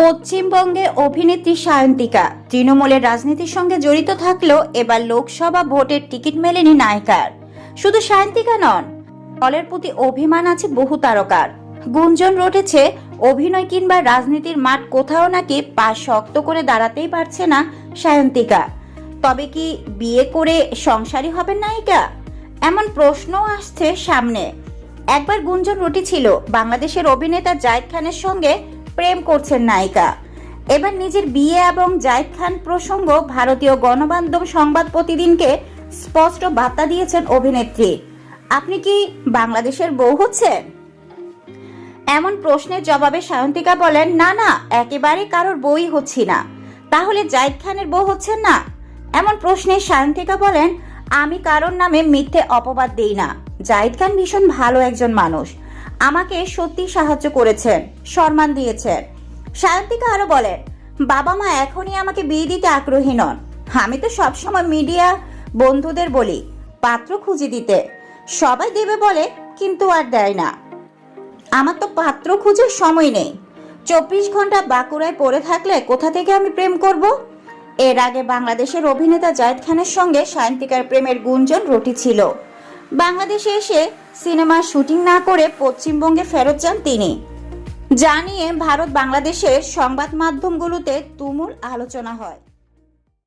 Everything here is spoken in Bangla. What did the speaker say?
পশ্চিমবঙ্গে অভিনেত্রী সায়ন্তিকা। তৃণমূলের রাজনীতির সঙ্গে জড়িত থাকলেও এবার লোকসভা ভোটের টিকিট মেলেনি নায়িকার। শুধু সায়ন্তিকা নন, দলের প্রতি অভিমান আছে বহু তারকার। গুঞ্জন রটেছে, অভিনয় কিংবা রাজনীতির মাঠ কোথাও নাকি পা শক্ত করে দাঁড়াতেই পারছে না সায়ন্তিকা। তবে কি বিয়ে করে সংসারী হবেন নায়িকা? এমন প্রশ্নও আসছে সামনে। একবার গুঞ্জন রটেছিল, বাংলাদেশের অভিনেতা জায়েদ খানের সঙ্গে প্রেম করছেন নায়িকা। এবার নিজের বিয়ে এবং জায়েদ খান প্রসঙ্গ ভারতীয় গণমাধ্যম সংবাদ প্রতিদিনকে স্পষ্ট বার্তা দিয়েছেন অভিনেত্রী। আপনি কি বাংলাদেশের বউ হচ্ছেন? এমন প্রশ্নের জবাবে সায়ন্তিকা বলেন, না না, একেবারে কারোর বই হচ্ছি না। তাহলে জায়েদ খানের বউ হচ্ছেন না? এমন প্রশ্নে সায়ন্তিকা বলেন, আমি কারোর নামে মিথ্যে অপবাদ দেই না। জায়েদ খান ভীষণ ভালো একজন মানুষ। আমাকে সত্যি সাহায্য করেছেন সম্মান দিয়েছেন সায়ন্তিকা আরও বলেন বাবা মা এখনই আমাকে বিয়ে দিতে আগ্রহী নন। আমি তো সবসময় মিডিয়া বন্ধুদের বলি, পাত্র খুঁজে দিতে। সবাই দেবে বলে, কিন্তু আর দেয় না। আমার তো পাত্র খুঁজে সময় নেই। চব্বিশ ঘণ্টা বাঁকুড়ায় পড়ে থাকলে কোথা থেকে আমি প্রেম করব? এর আগে বাংলাদেশের অভিনেতা জায়েদ খানের সঙ্গে সায়ন্তিকার প্রেমের গুঞ্জন রটি ছিল। বাংলাদেশে এসে সিনেমা শুটিং না করে পশ্চিমবঙ্গে ফেরত যান তিনি। যা নিয়ে ভারত বাংলাদেশের সংবাদ মাধ্যমগুলোতে তুমুল আলোচনা হয়।